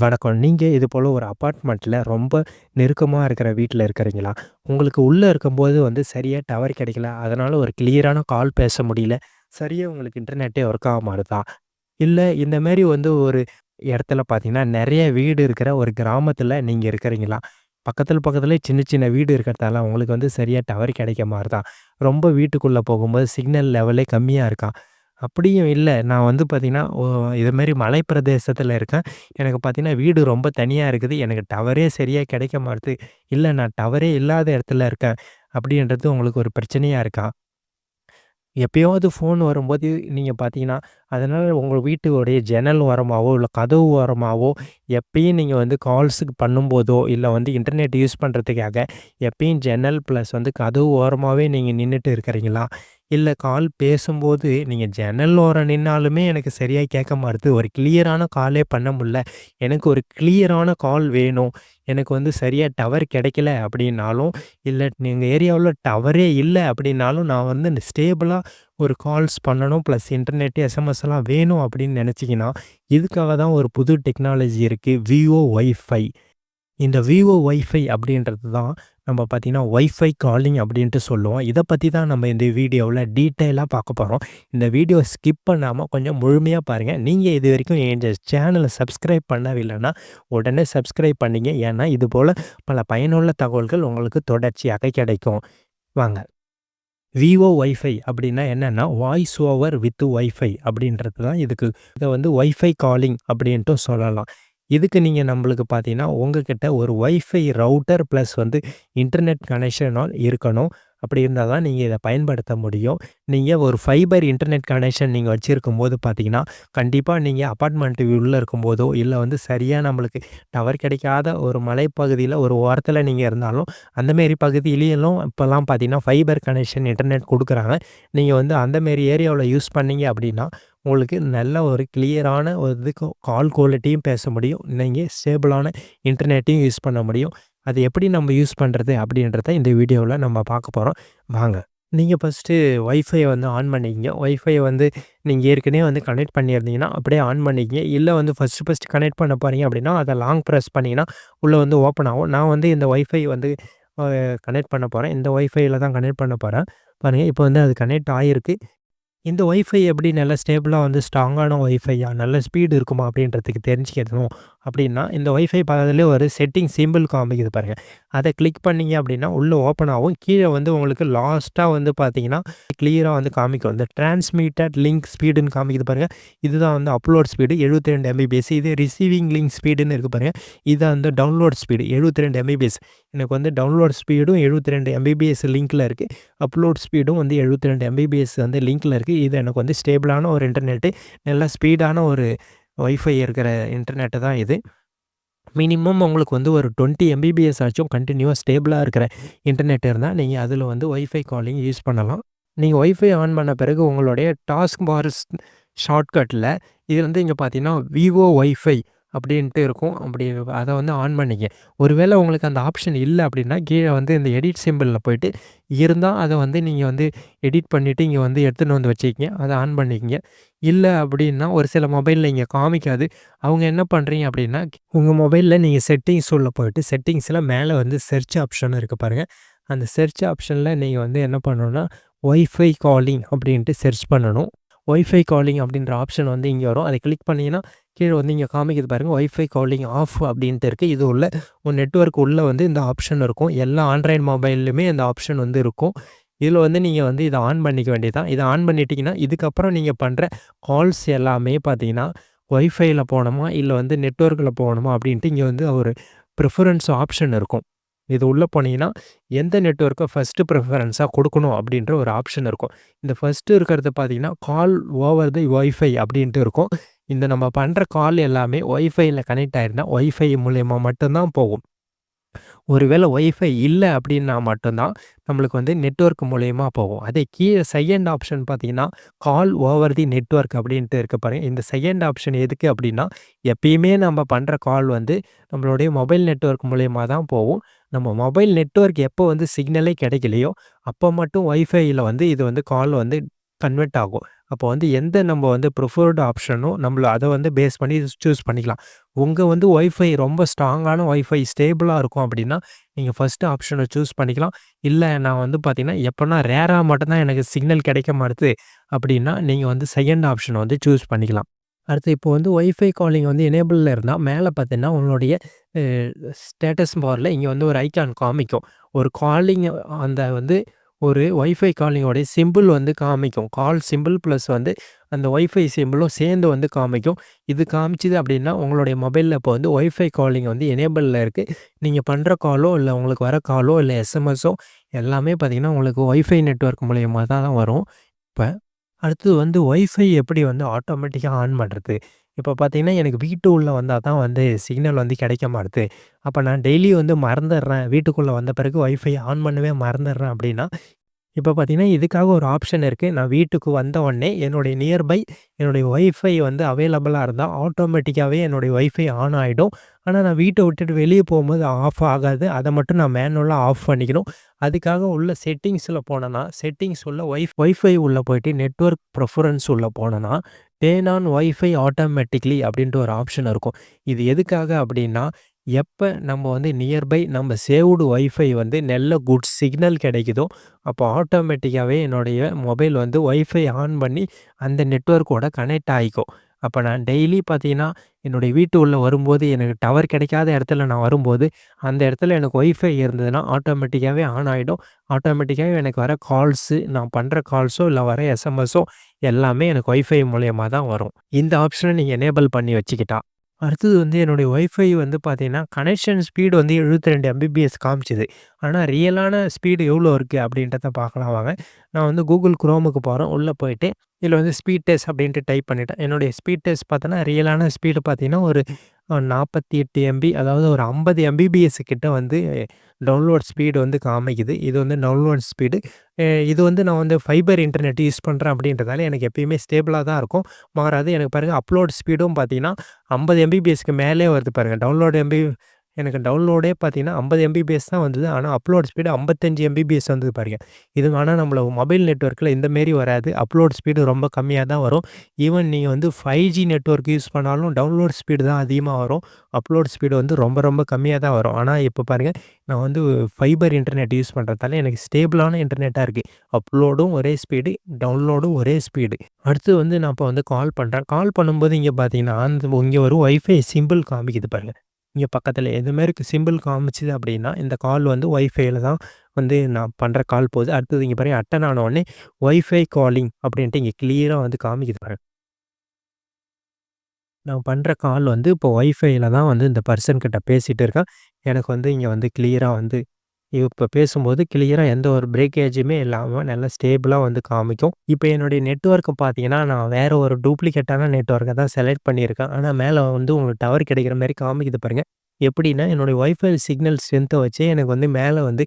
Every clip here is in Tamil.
வணக்கம். நீங்கள் இது போல் ஒரு அப்பார்ட்மெண்ட்டில் ரொம்ப நெருக்கமாக இருக்கிற வீட்டில் இருக்கிறீங்களா? உங்களுக்கு உள்ளே இருக்கும்போது வந்து சரியாக டவர் கிடைக்கல. அதனால் ஒரு கிளியரான கால் பேச முடியல. சரியாக உங்களுக்கு இன்டர்நெட்டே ஒர்க் ஆக மாட்டுதா? இல்லை இந்த மாரி வந்து ஒரு இடத்துல பார்த்தீங்கன்னா, நிறைய வீடு இருக்கிற ஒரு கிராமத்தில் நீங்கள் இருக்கிறீங்களா? பக்கத்தில் பக்கத்தில் சின்ன சின்ன வீடு இருக்கிறதால உங்களுக்கு வந்து சரியாக டவர் கிடைக்க மாதிரி தான் ரொம்ப வீட்டுக்குள்ளே போகும்போது சிக்னல் லெவலே கம்மியாக இருக்கான் அப்படியும் இல்ல. நான் வந்து பார்த்தீங்கன்னா, ஒ இது மலை பிரதேசத்தில இருக்கேன். எனக்கு பார்த்தீங்கன்னா, வீடு ரொம்ப தனியா இருக்குது. எனக்கு டவரே சரியா கிடைக்க மாட்டுது. இல்ல நான் டவரே இல்லாத இடத்துல இருக்கேன். அப்படின்றது உங்களுக்கு ஒரு பிரச்சனையா இருக்கா? எப்பயாவது ஃபோன் வரும்போது நீங்க பார்த்தீங்கன்னா, அதனால உங்க வீட்டுடைய ஜன்னல் ஓரமாவோ, இல்ல கதவு ஓரமாவோ எப்பயும் நீங்க வந்து கால்ஸுக்கு பண்ணும்போதோ, இல்ல வந்து இன்டர்நெட் யூஸ் பண்ணுறதுக்காக எப்பயும் ஜன்னல் ப்ளஸ் வந்து கதவு ஓரமாவே நீங்க நின்னுட்டு இருக்கிறீங்களா? இல்லை கால் பேசும்போது நீங்கள் ஜன்னல் ஓரம் நின்னாலுமே எனக்கு சரியாக கேட்க மாட்டுது. ஒரு கிளியரான காலே பண்ண முடில. எனக்கு ஒரு கிளியரான கால் வேணும். எனக்கு வந்து சரியாக டவர் கிடைக்கல அப்படின்னாலும், இல்லை எங்கள் ஏரியாவில் டவரே இல்லை அப்படின்னாலும், நான் வந்து இந்த ஸ்டேபிளாக ஒரு கால்ஸ் பண்ணணும். ப்ளஸ் இன்டர்நெட், எஸ்எம்எஸ்லாம் வேணும் அப்படின்னு நினச்சிங்கன்னா இதுக்காக தான் ஒரு புது டெக்னாலஜி இருக்குது விவோ ஒய்ஃபை இந்த விவோ ஒய்ஃபை அப்படின்றது தான் நம்ம பார்த்தீங்கன்னா, ஒய்ஃபை காலிங் அப்படின்ட்டு சொல்லுவோம். இதை பற்றி தான் நம்ம இந்த வீடியோவில் டீட்டெயிலாக பார்க்க போகிறோம் இந்த வீடியோ ஸ்கிப் பண்ணாமல் கொஞ்சம் முழுமையாக பாருங்கள் நீங்கள் இது வரைக்கும் எங்க சேனலை சப்ஸ்கிரைப் பண்ணவில்லைன்னா, உடனே சப்ஸ்கிரைப் பண்ணிங்க. ஏன்னா, இது போல் பல பயனுள்ள தகவல்கள் உங்களுக்கு தொடர்ச்சியாக கிடைக்கும். வாங்க. விவோ ஒய்ஃபை அப்படின்னா என்னென்னா வாய்ஸ் ஓவர் வித் ஒய்ஃபை அப்படின்றது தான் இதுக்கு. இதை வந்து ஒய்ஃபை காலிங் அப்படின்ட்டும் சொல்லலாம். இதுக்கு நீங்கள் நம்மளுக்கு பார்த்தீங்கன்னா, உங்ககிட்ட ஒரு வைஃபை ரவுட்டர் ப்ளஸ் வந்து இன்டர்நெட் கனெக்ஷனால் இருக்கணும். அப்படி இருந்தால் தான் நீங்கள் இதை பயன்படுத்த முடியும். நீங்கள் ஒரு ஃபைபர் இன்டர்நெட் கனெக்ஷன் நீங்கள் வச்சுருக்கும் போது பார்த்தீங்கன்னா, கண்டிப்பாக நீங்கள் அப்பார்ட்மெண்ட் உள்ளே இருக்கும்போதோ, இல்லை வந்து சரியாக நம்மளுக்கு டவர் கிடைக்காத ஒரு மலைப்பகுதியில் ஒரு ஓரத்தில் நீங்கள் இருந்தாலும், அந்த மேரி இப்போல்லாம் பார்த்தீங்கன்னா, ஃபைபர் கனெக்ஷன் இன்டர்நெட் கொடுக்குறாங்க நீங்கள் வந்து அந்த ஏரியாவில் யூஸ் பண்ணீங்க அப்படின்னா, உங்களுக்கு நல்ல ஒரு கிளியரான ஒரு இதுக்கு கால் குவாலிட்டியும் பேச முடியும். நீங்கள் ஸ்டேபிளான இன்டர்நெட்டையும் யூஸ் பண்ண முடியும். அது எப்படி நம்ம யூஸ் பண்ணுறது அப்படின்றத இந்த வீடியோவில் நம்ம பார்க்க போகிறோம் வாங்க. நீங்கள் ஃபஸ்ட்டு ஒய்ஃபையை வந்து ஆன் பண்ணிக்கங்க. ஒய்ஃபையை வந்து நீங்கள் ஏற்கனவே வந்து கனெக்ட் பண்ணியிருந்தீங்கன்னா, அப்படியே ஆன் பண்ணிக்கங்க. இல்லை வந்து ஃபஸ்ட்டு ஃபஸ்ட்டு கனெக்ட் பண்ண போகிறீங்க அப்படின்னா, அதை லாங் ப்ரெஸ் பண்ணிங்கன்னா உள்ளே வந்து ஓப்பன் ஆகும். நான் வந்து இந்த ஒய்ஃபை வந்து கனெக்ட் பண்ண போகிறேன் இந்த ஒய்ஃபையில் தான் கனெக்ட் பண்ண போகிறேன் பாருங்கள் இப்போ வந்து அது கனெக்ட் ஆயிருக்கு. இந்த ஒய்ஃபை எப்படி நல்ல ஸ்டேபிளாக வந்து ஸ்ட்ராங்கான ஒய்ஃபையா நல்ல ஸ்பீடு இருக்குமா? அப்படின்றதுக்கு தெரிஞ்சுக்கணும். அப்படின்னா, இந்த ஒய்ஃபை பக்கத்துலேயே ஒரு செட்டிங் சிம்பிள் காமிக்குது பாருங்கள் அதை கிளிக் பண்ணீங்க அப்படின்னா, உள்ளே ஓப்பன் ஆகும். கீழே வந்து உங்களுக்கு லாஸ்ட்டாக வந்து பார்த்தீங்கன்னா, கிளியராக வந்து காமிக்கும். இந்த டிரான்ஸ்மிட்டட் லிங்க் ஸ்பீடுன்னு காமிக்குது பாருங்கள் இதுதான் வந்து அப்லோட் ஸ்பீடு 72 எம்பிபிஎஸ். இது ரிசீவிங் லிங்க் ஸ்பீடுன்னு இருக்குது பாருங்கள் இதான் வந்து டவுன்லோட் ஸ்பீடு 72 எம்பிபிஎஸ். எனக்கு வந்து டவுன்லோட் ஸ்பீடும் 72 எம்பிபிஎஸ் லிங்கில் இருக்குது அப்லோட் ஸ்பீடும் வந்து 72 எம்பிபிஎஸ் வந்து லிங்கில் இருக்குது இது எனக்கு வந்து ஸ்டேபிளான ஒரு இன்டர்நெட்டு. நல்லா ஸ்பீடான ஒரு ஒய்ஃபை இருக்கிற இன்டர்நெட்டு தான் இது. மினிமம் உங்களுக்கு வந்து ஒரு 20 எம்பிபிஎஸ் ஆச்சும் கண்டினியூவாக ஸ்டேபிளாக இருக்கிற இன்டர்நெட் இருந்தால் நீங்கள் அதில் வந்து ஒய்ஃபை காலிங் யூஸ் பண்ணலாம். நீங்கள் ஒய்ஃபை ஆன் பண்ண பிறகு உங்களுடைய டாஸ்க் பார் ஷார்ட்கட்டில் இது வந்து இங்கே பார்த்தீங்கன்னா, விவோ ஒய்ஃபை அப்படின்ட்டு இருக்கும். அப்படி அதை வந்து ஆன் பண்ணிக்க. ஒருவேளை உங்களுக்கு அந்த ஆப்ஷன் இல்லை அப்படின்னா, கீழே வந்து இந்த எடிட் சிம்பிளில் போயிட்டு, இருந்தால் அதை வந்து நீங்கள் வந்து எடிட் பண்ணிவிட்டு இங்கே வந்து எடுத்துன்னு வந்து வச்சுக்கிங்க அதை ஆன் பண்ணிக்கங்க. இல்லை அப்படின்னா, ஒரு சில மொபைலில் இங்கே காமிக்காது. அவங்க என்ன பண்ணுறீங்க அப்படின்னா, உங்கள் மொபைலில் நீங்கள் செட்டிங்ஸ் உள்ள போயிட்டு, செட்டிங்ஸில் மேலே வந்து செர்ச் ஆப்ஷன் இருக்குது பாருங்கள் அந்த செர்ச் ஆப்ஷனில் நீங்கள் வந்து என்ன பண்ணணும்னா, ஒய்ஃபை காலிங் அப்படின்ட்டு செர்ச் பண்ணணும். ஒய்ஃபை காலிங் அப்படின்ற ஆப்ஷன் வந்து இங்கே வரும். அதை கிளிக் பண்ணிங்கன்னா கீழே வந்து இங்கே காமிக்குது பாருங்கள் ஒய்ஃபை காலிங் ஆஃப் அப்படின்ட்டு இருக்குது இது உள்ள உங்க நெட்வொர்க் உள்ளே வந்து இந்த ஆப்ஷன் இருக்கும். எல்லா ஆண்ட்ராய்டு மொபைல்லையுமே இந்த ஆப்ஷன் வந்து இருக்கும். இதில் வந்து நீங்கள் வந்து இதை ஆன் பண்ணிக்க வேண்டியதான் இதை ஆன் பண்ணிட்டீங்கன்னா, இதுக்கப்புறம் நீங்கள் பண்ணுற கால்ஸ் எல்லாமே பார்த்தீங்கன்னா, ஒய்ஃபையில் போகணுமா இல்லை வந்து நெட்ஒர்க்கில் போகணுமா அப்படின்ட்டு இங்கே வந்து ஒரு ப்ரிஃபரன்ஸ் ஆப்ஷன் இருக்கும். இது உள்ளே போனீங்கன்னா, எந்த நெட்ஒர்க்கை ஃபர்ஸ்ட்டு ப்ரிஃபரன்ஸாக கொடுக்கணும் அப்படின்ற ஒரு ஆப்ஷன் இருக்கும். இந்த ஃபர்ஸ்ட்டு இருக்கிறது பார்த்தீங்கன்னா, கால் ஓவர் தி ஒய்ஃபை அப்படின்ட்டு இருக்கும். இந்த நம்ம பண்ணுற கால் எல்லாமே ஒய்ஃபையில் கனெக்ட் ஆயிருந்தால் ஒய்ஃபை மூலயமா மட்டும்தான் போகும். ஒருவேளை ஒய்ஃபை இல்லை அப்படின்னா மட்டும்தான் நம்மளுக்கு வந்து நெட்ஒர்க் மூலயமா போகும். அதே கீழே செகண்ட் ஆப்ஷன் பார்த்தீங்கன்னா, கால் ஓவர் தி நெட்வொர்க் அப்படின்ட்டு இருக்க பாருங்கள் இந்த செகண்ட் ஆப்ஷன் எதுக்கு அப்படின்னா, எப்பயுமே நம்ம பண்ணுற கால் வந்து நம்மளுடைய மொபைல் நெட்வொர்க் மூலயமா தான் போகும். நம்ம மொபைல் நெட்வொர்க் எப்போ வந்து சிக்னலே கிடைக்கலையோ, அப்போ மட்டும் ஒய்ஃபையில் வந்து இது வந்து கால் வந்து கன்வெர்ட் ஆகும். அப்போ வந்து எந்த நம்ம வந்து ப்ரிஃபர்டு ஆப்ஷனோ நம்மள அதை வந்து பேஸ் பண்ணி சூஸ் பண்ணிக்கலாம். உங்கள் வந்து ஒய்ஃபை ரொம்ப ஸ்ட்ராங்கான ஒய்ஃபை ஸ்டேபிளாக இருக்கும் அப்படின்னா நீங்கள் ஃபஸ்ட்டு ஆப்ஷனை சூஸ் பண்ணிக்கலாம். இல்லை நான் வந்து பார்த்தீங்கன்னா எப்போனா ரேராக மட்டும்தான் எனக்கு சிக்னல் கிடைக்க மாட்டுது அப்படின்னா நீங்கள் வந்து செகண்ட் ஆப்ஷனை வந்து சூஸ் பண்ணிக்கலாம். அடுத்து இப்போ வந்து ஒய்ஃபை காலிங் வந்து எனேபிளில் இருந்தால் மேலே பார்த்தீங்கன்னா உங்களுடைய ஸ்டேட்டஸ் பாரில் இங்கே வந்து ஒரு ஐக்கான் காமிக்கும். ஒரு காலிங் அந்த வந்து ஒரு ஒய்ஃபை காலிங்கோடைய சிம்பிள் வந்து காமிக்கும். கால் சிம்பிள் ப்ளஸ் வந்து அந்த ஒய்ஃபை சிம்பிளும் சேர்ந்து வந்து காமிக்கும். இது காமிச்சிது அப்படின்னா உங்களுடைய மொபைலில் இப்போ வந்து ஒய்ஃபை காலிங் வந்து எனேபிளில் இருக்குது நீங்கள் பண்ணுற காலோ இல்லை உங்களுக்கு வர காலோ இல்லை எஸ்எம்எஸோ எல்லாமே பார்த்திங்கன்னா உங்களுக்கு ஒய்ஃபை நெட்ஒர்க் மூலியமாக தான் வரும். இப்போ அடுத்தது வந்து ஒய்ஃபை எப்படி வந்து ஆட்டோமேட்டிக்காக ஆன் பண்ணுறது இப்போ பார்த்தீங்கன்னா எனக்கு வீட்டு உள்ளே வந்தால் தான் வந்து சிக்னல் வந்து கிடைக்க மாட்டுது. அப்போ நான் டெய்லி வந்து மறந்துடுறேன். வீட்டுக்குள்ளே வந்த பிறகு ஒய்ஃபை ஆன் பண்ணவே மறந்துடுறேன் அப்படின்னா இப்போ பார்த்தீங்கன்னா இதுக்காக ஒரு ஆப்ஷன் இருக்குது நான் வீட்டுக்கு வந்த உடனே என்னுடைய நியர்பை என்னுடைய ஒய்ஃபை வந்து அவைலபிளாக இருந்தால் ஆட்டோமேட்டிக்காகவே என்னுடைய ஒய்ஃபை ஆன் ஆகிடும் ஆனால் நான் வீட்டை விட்டுட்டு வெளியே போகும்போது ஆஃப் ஆகாது. அதை மட்டும் நான் மேனுவலாக ஆஃப் பண்ணிக்கணும். அதுக்காக உள்ள செட்டிங்ஸில் போனேன்னா செட்டிங்ஸ் உள்ள ஒய்ஃப் ஒய்ஃபை உள்ளே போயிட்டு நெட்ஒர்க் ப்ரிஃபரன்ஸ் உள்ளே போனேன்னா டேன் ஆன் ஒய்ஃபை ஆட்டோமேட்டிக்லி அப்படின்ட்டு ஒரு ஆப்ஷன் இருக்கும். இது எதுக்காக அப்படின்னா எப்போ நம்ம வந்து நியர்பை நம்ம சேவ்டு ஒய்ஃபை வந்து நல்ல குட் சிக்னல் கிடைக்குதோ அப்போ ஆட்டோமேட்டிக்காகவே என்னுடைய மொபைல் வந்து ஒய்ஃபை ஆன் பண்ணி அந்த நெட்ஒர்க்கோட கனெக்ட் ஆகிக்கும் அப்போ நான் டெய்லி பார்த்தீங்கன்னா என்னுடைய வீட்டு உள்ளே வரும்போது எனக்கு டவர் கிடைக்காத இடத்துல நான் வரும்போது அந்த இடத்துல எனக்கு ஒய்ஃபை இருந்ததுன்னா ஆட்டோமேட்டிக்காகவே ஆன் ஆகிடும் ஆட்டோமேட்டிக்காகவே எனக்கு வர கால்ஸு நான் பண்ணுற கால்ஸோ இல்லை வர எஸ்எம்எஸோ எல்லாமே எனக்கு ஒய்ஃபை மூலயமா தான் வரும். இந்த ஆப்ஷனை நீங்கள் எனேபிள் பண்ணி வச்சுக்கிட்டா அடுத்தது வந்து என்னுடைய ஒய்ஃபை வந்து பார்த்தீங்கன்னா கனெக்ஷன் ஸ்பீடு வந்து எழுபத்தி ரெண்டு எம்பிபிஎஸ் காமிச்சிது. ஆனால் ரியலான ஸ்பீடு எவ்வளோ இருக்குது அப்படின்றத பார்க்கலாம் வாங்க. நான் வந்து கூகுள் குரோமுக்கு போகிறேன் உள்ளே போயிட்டு இதில் வந்து ஸ்பீட் டெஸ்ட் அப்படின்ட்டு டைப் பண்ணிட்டேன். என்னுடைய ஸ்பீட் டெஸ்ட் பார்த்தோன்னா ரியலான ஸ்பீடு பார்த்தீங்கன்னா ஒரு நாற்பத்தி எட்டு எம்பி அதாவது ஒரு ஐம்பது எம்பிபிஎஸ் கிட்ட வந்து டவுன்லோட் ஸ்பீடு வந்து காமிக்குது. இது வந்து டவுன்லோட் ஸ்பீடு இது வந்து நான் வந்து ஃபைபர் இன்டர்நெட் யூஸ் பண்ணுறேன் அப்படின்றதால எனக்கு எப்பயுமே ஸ்டேபிளாக தான் இருக்கும். மாறாது எனக்கு பாருங்கள் அப்லோட் ஸ்பீடும் பார்த்தீங்கன்னா ஐம்பது எம்பிபிஎஸ்க்கு மேலே வருது பாருங்கள் டவுன்லோட் எம்பி எனக்கு டவுன்லோடே பார்த்தீங்கன்னா ஐம்பது எம்பிபிஎஸ் தான் வந்தது. ஆனால் அப்லோட் ஸ்பீடு ஐம்பத்தஞ்சு எம்பிபிஎஸ் வந்தது பாருங்கள் இது ஆனால் நம்மள மொபைல் நெட்ஒர்க்கில் இந்த மாரி வராது. அப்லோட் ஸ்பீடு ரொம்ப கம்மியாக தான் வரும். ஈவன் நீங்கள் வந்து ஃபைவ் ஜி நெட்ஒர்க் யூஸ் பண்ணாலும் டவுன்லோட் ஸ்பீடு தான் அதிகமாக வரும். அப்லோட் ஸ்பீடு வந்து ரொம்ப ரொம்ப கம்மியாக தான் வரும். ஆனால் இப்போ பாருங்கள் நான் வந்து ஃபைபர் இன்டர்நெட் யூஸ் பண்ணுறதால எனக்கு ஸ்டேபிளான இன்டர்நெட்டாக இருக்குது அப்லோடும் ஒரே ஸ்பீடு டவுன்லோடும் ஒரே ஸ்பீடு அடுத்து வந்து நான் இப்போ வந்து கால் பண்ணுறேன் கால் பண்ணும்போது இங்கே பார்த்தீங்கன்னா அந்த இங்கே ஒரு ஒய்ஃபை சிம்பிள் காமிக்குது பாருங்கள் இங்கே பக்கத்தில் எதுமாரி சிம்பிள் காமிச்சுது அப்படின்னா இந்த கால் வந்து ஒய்ஃபைல தான் வந்து நான் பண்ணுற கால் போகுது. அடுத்தது இங்கே பாருங்கள் அட்டன் ஆன ஒய்ஃபை காலிங் அப்படின்ட்டு இங்கே கிளியராக வந்து காமிக்குது பாருங்க. நான் பண்ணுற கால் வந்து இப்போ ஒய்ஃபைல தான் வந்து இந்த பர்சன்கிட்ட பேசிகிட்டு இருக்கேன். எனக்கு வந்து இங்கே வந்து கிளியராக வந்து இப்போ பேசும்போது கிளியராக எந்த ஒரு பிரேக்கேஜுமே இல்லாமல் நல்லா ஸ்டேபிளாக வந்து காமிக்கும். இப்போ என்னுடைய நெட்ஒர்க்கு பார்த்தீங்கன்னா நான் வேறு ஒரு டூப்ளிகேட்டான நெட்ஒர்க்கை தான் செலக்ட் பண்ணியிருக்கேன். ஆனால் மேலே வந்து உங்களுக்கு டவர் கிடைக்கிற மாதிரி காமிக்குது பாருங்கள் எப்படின்னா என்னுடைய ஒய்ஃபை சிக்னல் ஸ்ட்ரென்த்தை வச்சு எனக்கு வந்து மேலே வந்து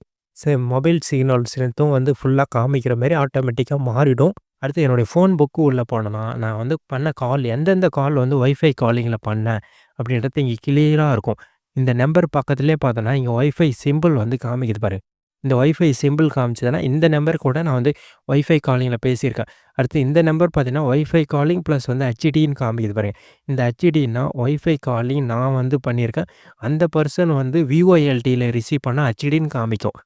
மொபைல் சிக்னல் ஸ்ட்ரென்த்தும் வந்து ஃபுல்லாக காமிக்கிற மாதிரி ஆட்டோமேட்டிக்காக மாறிடும். அடுத்து என்னுடைய ஃபோன் புக்கு உள்ளே போனேன்னா நான் வந்து பண்ண கால் எந்தெந்த கால் வந்து ஒய்ஃபை காலிங்கில் பண்ணேன் அப்படின்றது இங்கே கிளியராக இருக்கும். இந்த நம்பர் பக்கத்துலேயே பார்த்தோன்னா இங்கே ஒய்ஃபை சிம்பிள் வந்து காமிக்குது பாரு. இந்த ஒய்ஃபை சிம்பிள் காமிச்சதுன்னா இந்த நம்பர் கூட நான் வந்து ஒய்ஃபை காலிங்கில் பேசியிருக்கேன். அடுத்து இந்த நம்பர் பார்த்தீங்கன்னா ஒய்ஃபை காலிங் ப்ளஸ் வந்து ஹெச்டின்னு காமிக்குது பாருங்க. இந்த ஹெச்டின்னா ஒய்ஃபை காலிங் நான் வந்து பண்ணியிருக்கேன். அந்த பர்சன் வந்து விஓஎல்டியில் ரிசீவ் பண்ணால் ஹெச்டின்னு காமிக்கும்.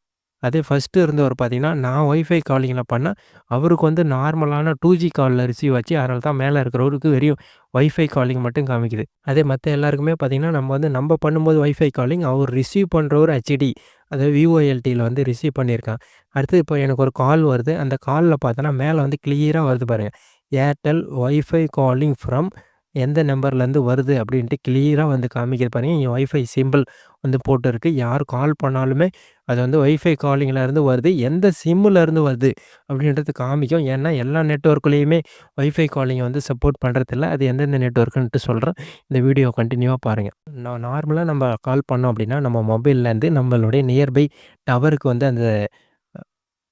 அதே ஃபஸ்ட்டு இருந்தவர் பார்த்தீங்கன்னா நான் ஒய்ஃபை காலிங்கில் பண்ணேன் அவருக்கு வந்து நார்மலான டூ ஜி காலில் ரிசீவ் வச்சு அதனால தான் மேலே இருக்கிறவருக்கு வெறும் ஒய்ஃபை காலிங் மட்டும் காமிக்குது. அதே மற்ற எல்லாருக்குமே பார்த்திங்கன்னா நம்ம வந்து நம்ம பண்ணும்போது ஒய்ஃபை காலிங் அவர் ரிசீவ் பண்ணுறவர் ஹெச்டி அதாவது விஓஎல்டியில் வந்து ரிசீவ் பண்ணியிருக்கான் அடுத்து இப்போ எனக்கு ஒரு கால் வருது. அந்த காலில் பார்த்தோன்னா மேலே வந்து கிளியராக வருது பாருங்கள் ஏர்டெல் ஒய்ஃபை காலிங் ஃப்ரம் எந்த நம்பர்லேருந்து வருது அப்படின்ட்டு கிளியராக வந்து காமிக்கிறது பாருங்கள் இங்கே ஒய்ஃபை சிம்பிள் வந்து போட்டுருக்கு. யார் கால் பண்ணாலுமே அது வந்து ஒய்ஃபை காலிங்கிலேருந்து வருது. எந்த சிம்முலேருந்து வருது அப்படின்றது காமிக்கும். ஏன்னா எல்லா நெட்ஒர்க்லேயுமே ஒய்ஃபை காலிங்கை வந்து சப்போர்ட் பண்ணுறதில்ல அது எந்தெந்த நெட்ஒர்க்குன்ட்டு சொல்கிறேன் இந்த வீடியோ கண்டினியூவாக பாருங்கள் நான் நார்மலாக நம்ம கால் பண்ணோம் அப்படின்னா நம்ம மொபைல்லேருந்து நம்மளுடைய நியர்பை டவருக்கு வந்து அந்த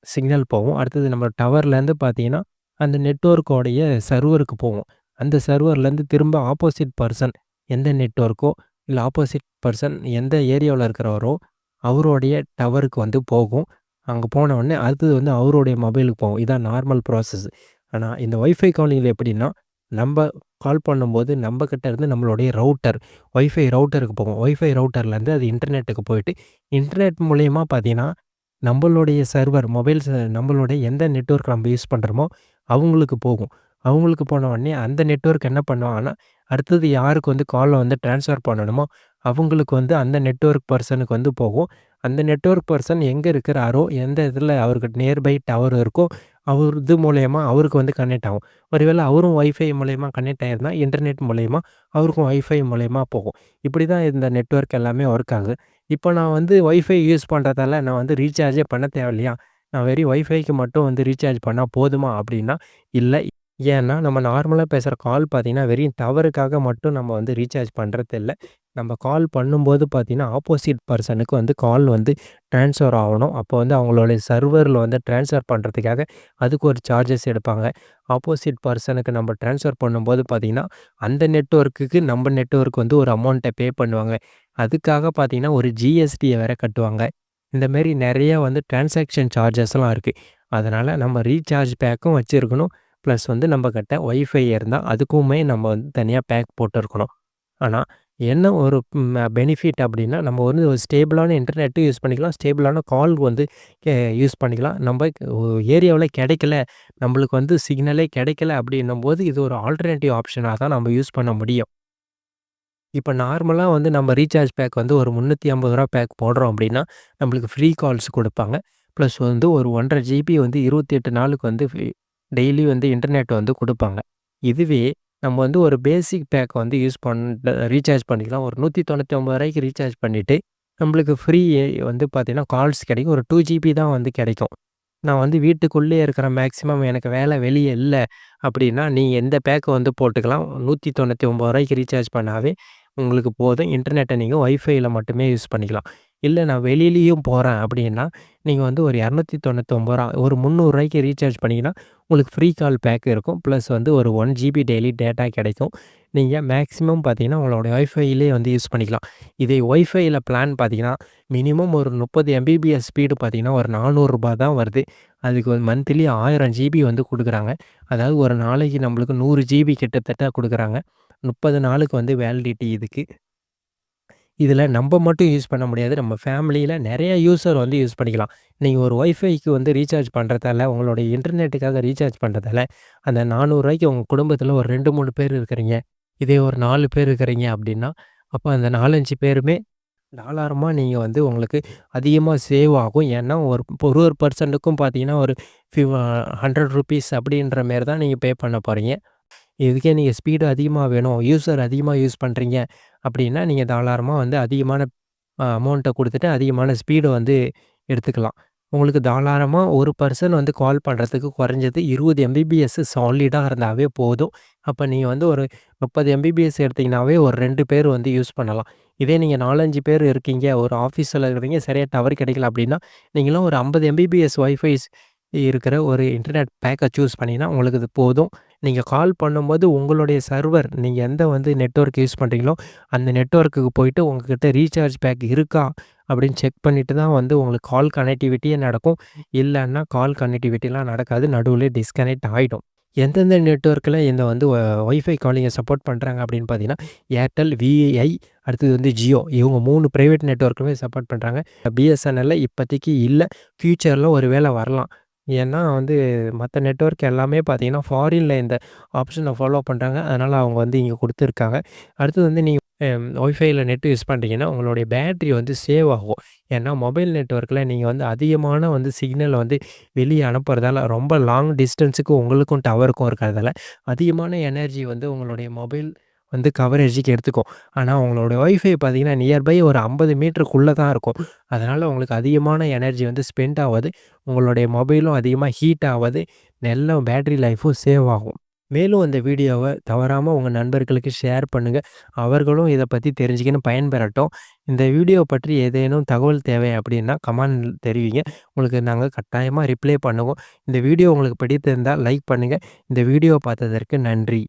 சிக்னல் போகும். அடுத்தது நம்ம டவர்லேருந்து பார்த்தீங்கன்னா அந்த நெட்ஒர்க்கோடைய சர்வருக்கு போவோம் அந்த சர்வர்லேருந்து திரும்ப ஆப்போசிட் பர்சன் எந்த நெட்ஒர்க்கோ இல்லை ஆப்போசிட் பர்சன் எந்த ஏரியாவில் இருக்கிறவரோ அவருடைய டவருக்கு வந்து போகும் அங்கே போன உடனே அடுத்தது வந்து அவருடைய மொபைலுக்கு போகும் இதான் நார்மல் ப்ராசஸ் ஆனால் இந்த ஒய்ஃபை காலிங்கில் எப்படின்னா, நம்ம கால் பண்ணும்போது நம்ப கிட்ட இருந்து நம்மளுடைய ரவுட்டர், ஒய்ஃபை ரவுட்டருக்கு போகும். ஒய்ஃபை ரவுட்டர்லேருந்து அது இன்டர்நெட்டுக்கு போயிட்டு, இன்டர்நெட் மூலயமா பார்த்தீங்கன்னா, நம்மளுடைய சர்வர் மொபைல் நம்மளுடைய எந்த நெட்வொர்க் நம்ம யூஸ் பண்ணுறோமோ அவங்களுக்கு போகும். அவங்களுக்கு போன உடனே அந்த நெட்வொர்க் என்ன பண்ணுவாங்கன்னா, அடுத்தது யாருக்கு வந்து காலை வந்து ட்ரான்ஸ்ஃபர் பண்ணணுமோ, அவங்களுக்கு வந்து அந்த நெட்வொர்க் பர்சனுக்கு வந்து போகும். அந்த நெட்வொர்க் பர்சன் எங்கே இருக்கிறாரோ, எந்த இதில் அவருக்கு நியர்பை டவர் இருக்கோ, அவர் இது மூலயமா அவருக்கு வந்து கனெக்ட் ஆகும். ஒருவேளை அவரும் ஒய்ஃபை மூலயமா கனெக்ட் ஆகிருந்தால் இன்டர்நெட் மூலயமா அவருக்கும் ஒய்ஃபை மூலயமா போகும். இப்படி தான் இந்த நெட்வொர்க் எல்லாமே ஒர்க் ஆகுது. இப்போ நான் வந்து ஒய்ஃபை யூஸ் பண்ணுறதால நான் வந்து ரீசார்ஜே பண்ண தேவையில்லையா? நான் வெறும் ஒய்ஃபைக்கு மட்டும் வந்து ரீசார்ஜ் பண்ணால் போதுமா? அப்படின்னா, இல்லை ஏன்னா, நம்ம நார்மலா பேசுற கால் பார்த்தீங்கன்னா, வெறும் தவறுக்காக மட்டும் நம்ம வந்து ரீசார்ஜ் பண்றதில்ல. நம்ம கால் பண்ணும்போது பார்த்தீங்கன்னா, ஆப்போசிட் பர்சனுக்கு வந்து கால் வந்து ட்ரான்ஸ்ஃபர் ஆவணும். அப்போ வந்து அவங்களுடைய சர்வர்ல வந்து ட்ரான்ஸ்ஃபர் பண்றதுக்காக அதுக்கு ஒரு சார்ஜஸ் எடுப்பாங்க. ஆப்போசிட் பர்சனுக்கு நம்ம ட்ரான்ஸ்ஃபர் பண்ணும்போது பார்த்தீங்கன்னா, அந்த நெட்வொர்க்குக்கு நம்ம நெட்வொர்க் வந்து ஒரு அமௌண்ட்ட பே பண்ணுவாங்க. அதுக்காக பார்த்தீங்கன்னா, ஒரு ஜிஎஸ்டிய வேற கட்டுவாங்க. இந்த மாரி நெறைய வந்து டிரான்சாக்ஷன் சார்ஜஸ்லாம் இருக்கு. அதனால நம்ம ரீசார்ஜ் பேக்கும் வச்சிருக்கணும். ப்ளஸ் வந்து நம்ம கிட்ட இருந்தால் அதுக்குமே நம்ம வந்து தனியாக பேக் போட்டுருக்கணும். ஆனால் என்ன ஒரு பெனிஃபிட் அப்படின்னா, நம்ம வந்து ஒரு ஸ்டேபிளான இன்டர்நெட்டும் யூஸ் பண்ணிக்கலாம். ஸ்டேபிளான கால் வந்து கே யூஸ் பண்ணிக்கலாம். நம்ம ஏரியாவில் கிடைக்கல, நம்மளுக்கு வந்து சிக்னலே கிடைக்கல அப்படின்னும்போது, இது ஒரு ஆல்டர்னேட்டிவ் ஆப்ஷனாக தான் நம்ம யூஸ் பண்ண முடியும். இப்போ நார்மலாக வந்து நம்ம ரீசார்ஜ் பேக் வந்து ஒரு முந்நூற்றி ஐம்பது ரூபா பேக் போடுறோம் அப்படின்னா, நம்மளுக்கு ஃப்ரீ கால்ஸ் கொடுப்பாங்க ப்ளஸ் வந்து ஒரு 1 1/2 ஜிபி வந்து 28 நாளுக்கு வந்து ஃப்ரீ டெய்லி வந்து இன்டர்நெட் வந்து கொடுப்பாங்க இதுவே நம்ம வந்து ஒரு பேசிக் பேக்கை வந்து யூஸ் பண்ண ரீசார்ஜ் பண்ணிக்கலாம். ஒரு ரூ. 199க்கு ரீசார்ஜ் பண்ணிவிட்டு நம்மளுக்கு ஃப்ரீ வந்து பார்த்திங்கன்னா கால்ஸ் கிடைக்கும். ஒரு டூ ஜிபி தான் வந்து கிடைக்கும். நான் வந்து வீட்டுக்குள்ளேயே இருக்கிற மேக்ஸிமம் எனக்கு வேலை வெளியே இல்லை அப்படின்னா, நீங்கள் எந்த பேக்கை வந்து போட்டுக்கலாம். நூற்றி தொண்ணூற்றி ஒம்பது ரூபாய்க்கு ரீசார்ஜ் பண்ணாவே உங்களுக்கு போதும். இன்டர்நெட்டை நீங்கள் வைஃபைல மட்டுமே யூஸ் பண்ணிக்கலாம். இல்லை நான் வெளியிலேயும் போகிறேன் அப்படின்னா, நீங்கள் வந்து ஒரு இரநூத்தி தொண்ணூத்தொம்பது ரூபா ஒரு முந்நூறுரூவாய்க்கு ரீசார்ஜ் பண்ணிங்கன்னா உங்களுக்கு ஃப்ரீ கால் பேக் இருக்கும். ப்ளஸ் வந்து ஒரு ஒன் ஜிபி டெய்லி டேட்டா கிடைக்கும். நீங்கள் மேக்ஸிமம் பார்த்தீங்கன்னா, உங்களோட ஒய்ஃபைலேயே வந்து யூஸ் பண்ணிக்கலாம். இதே ஒய்ஃபையில் பிளான் பார்த்தீங்கன்னா, மினிமம் ஒரு 30 எம்பிபிஎஸ் ஸ்பீடு பார்த்தீங்கன்னா, ஒரு நானூறுரூபா தான் வருது. அதுக்கு ஒரு மந்த்லி ஆயிரம் ஜிபி வந்து கொடுக்குறாங்க அதாவது ஒரு நாளைக்கு நம்மளுக்கு நூறு ஜிபி கிட்டத்தட்ட கொடுக்குறாங்க முப்பது நாளுக்கு வந்து வேலிடிட்டி இதுக்கு. இதில் நம்ம மட்டும் யூஸ் பண்ண முடியாது. நம்ம ஃபேமிலியில் நிறைய யூஸர் வந்து யூஸ் பண்ணிக்கலாம். நீங்கள் ஒரு ஒய்ஃபைக்கு வந்து ரீசார்ஜ் பண்ணுறதால உங்களுடைய இன்டர்நெட்டுக்காக ரீசார்ஜ் பண்ணுறதால அந்த நானூறுரூவாய்க்கு உங்கள் குடும்பத்தில் ஒரு 2, 3 பேர் இருக்கிறீங்க. இதே ஒரு நாலு பேர் இருக்கிறீங்க அப்படின்னா, அப்போ அந்த 4, 5 பேருமே தாராளமா நீங்கள் வந்து உங்களுக்கு அதிகமாக சேவ் ஆகும். ஏன்னா, ஒரு ஒரு ஒரு பெர்சனுக்கும் பார்த்தீங்கன்னா, ஒரு ஃபிவ் ஹண்ட்ரட் ருபீஸ் அப்படின்ற மாரி தான் நீங்கள் பே பண்ண போகிறீங்க இதுக்கே நீங்கள் ஸ்பீடு அதிகமாக வேணும், யூஸர் அதிகமாக யூஸ் பண்ணுறீங்க அப்படின்னா, நீங்கள் தாராளமாக வந்து அதிகமான அமௌண்ட்டை கொடுத்துட்டு அதிகமான ஸ்பீடு வந்து எடுத்துக்கலாம். உங்களுக்கு தாராளமாக ஒரு பர்சன் வந்து கால் பண்ணுறதுக்கு குறைஞ்சது 20 எம்பிபிஎஸ் சாலிடாக இருந்தாவே போதும். அப்போ நீங்கள் வந்து ஒரு 30 எம்பிபிஎஸ் எடுத்தீங்கனாவே ஒரு ரெண்டு பேர் வந்து யூஸ் பண்ணலாம். இதே நீங்கள் நாலஞ்சு பேர் இருக்கீங்க, ஒரு ஆஃபீஸில் இருக்கிறீங்க, சரியாக டவர் கிடைக்கல அப்படின்னா, நீங்களும் ஒரு 50 எம்பிபிஎஸ் ஒய்ஃபைஸ் இருக்கிற ஒரு இன்டர்நெட் பேக்கை சூஸ் பண்ணிங்கன்னா உங்களுக்கு இது போதும். நீங்கள் கால் பண்ணும்போது உங்களுடைய சர்வர் நீங்கள் எந்த வந்து நெட்வொர்க் யூஸ் பண்ணுறீங்களோ அந்த நெட்வொர்க்குக்கு போயிட்டு உங்ககிட்ட ரீசார்ஜ் பேக் இருக்கா அப்படின்னு செக் பண்ணிவிட்டு தான் வந்து உங்களுக்கு கால் கனெக்டிவிட்டியே நடக்கும். இல்லைன்னா கால் கனெக்டிவிட்டிலாம் நடக்காது. நடுவில் டிஸ்கனெக்ட் ஆகிடும் எந்தெந்த நெட்ஒர்க்கில் இந்த வந்து ஒய்ஃபை காலிங்கை சப்போர்ட் பண்ணுறாங்க அப்படின்னு பார்த்தீங்கன்னா, ஏர்டெல், விஐ அடுத்தது வந்து ஜியோ. இவங்க மூணு ப்ரைவேட் நெட்வொர்க்குமே சப்போர்ட் பண்ணுறாங்க பிஎஸ்என்எல்ல இப்போதைக்கு இல்லை ஃப்யூச்சரில் ஒரு வேளை வரலாம். ஏன்னா வந்து மற்ற நெட்வொர்க் எல்லாமே பார்த்தீங்கன்னா, ஃபாரினில் இந்த ஆப்ஷனை ஃபாலோ பண்ணுறாங்க அதனால் அவங்க வந்து இங்கே கொடுத்துருக்காங்க அடுத்தது வந்து நீங்கள் ஒய்ஃபைல நெட் யூஸ் பண்ணுறீங்கன்னா உங்களுடைய பேட்டரி வந்து சேவ் ஆகும். ஏன்னா, மொபைல் நெட்ஒர்க்கில் நீங்கள் வந்து அதிகமான வந்து சிக்னல் வந்து வெளியே அனுப்புறதால, ரொம்ப லாங் டிஸ்டன்ஸுக்கு உங்களுக்கும் டவருக்கும் இருக்கிறதால, அதிகமான எனர்ஜி வந்து உங்களுடைய மொபைல் வந்து கவரேஜுக்கு எடுத்துக்கும். ஆனால் உங்களோட ஒய்ஃபை பார்த்தீங்கன்னா, நியர்பை ஒரு ஐம்பது மீட்டருக்குள்ளே தான் இருக்கும். அதனால் உங்களுக்கு அதிகமான எனர்ஜி வந்து ஸ்பெண்ட் ஆகுது உங்களுடைய மொபைலும் அதிகமாக ஹீட் ஆவாது. நல்ல பேட்டரி லைஃப்பும் சேவ் ஆகும். மேலும் அந்த வீடியோவை தவறாமல் உங்கள் நண்பர்களுக்கு ஷேர் பண்ணுங்கள் அவர்களும் இதை பற்றி தெரிஞ்சுக்கின்னு பயன்பெறட்டும். இந்த வீடியோ பற்றி ஏதேனும் தகவல் தேவை அப்படின்னா, கமெண்ட் தெரிவிங்க. உங்களுக்கு நாங்கள் கட்டாயமாக ரிப்ளை பண்ணுவோம். இந்த வீடியோ உங்களுக்கு பிடித்திருந்தால் லைக் பண்ணுங்கள் இந்த வீடியோ பார்த்ததற்கு நன்றி.